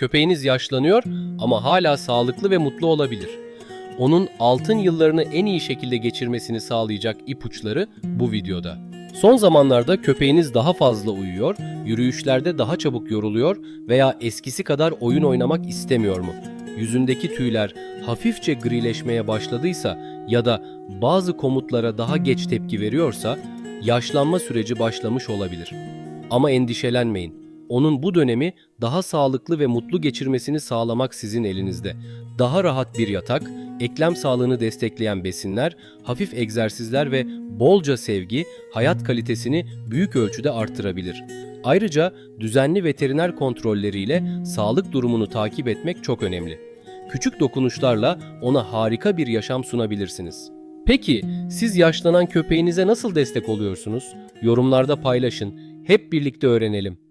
Köpeğiniz yaşlanıyor ama hala sağlıklı ve mutlu olabilir. Onun altın yıllarını en iyi şekilde geçirmesini sağlayacak ipuçları bu videoda. Son zamanlarda köpeğiniz daha fazla uyuyor, yürüyüşlerde daha çabuk yoruluyor veya eskisi kadar oyun oynamak istemiyor mu? Yüzündeki tüyler hafifçe grileşmeye başladıysa ya da bazı komutlara daha geç tepki veriyorsa yaşlanma süreci başlamış olabilir. Ama endişelenmeyin. Onun bu dönemi daha sağlıklı ve mutlu geçirmesini sağlamak sizin elinizde. Daha rahat bir yatak, eklem sağlığını destekleyen besinler, hafif egzersizler ve bolca sevgi hayat kalitesini büyük ölçüde arttırabilir. Ayrıca düzenli veteriner kontrolleriyle sağlık durumunu takip etmek çok önemli. Küçük dokunuşlarla ona harika bir yaşam sunabilirsiniz. Peki siz yaşlanan köpeğinize nasıl destek oluyorsunuz? Yorumlarda paylaşın. Hep birlikte öğrenelim.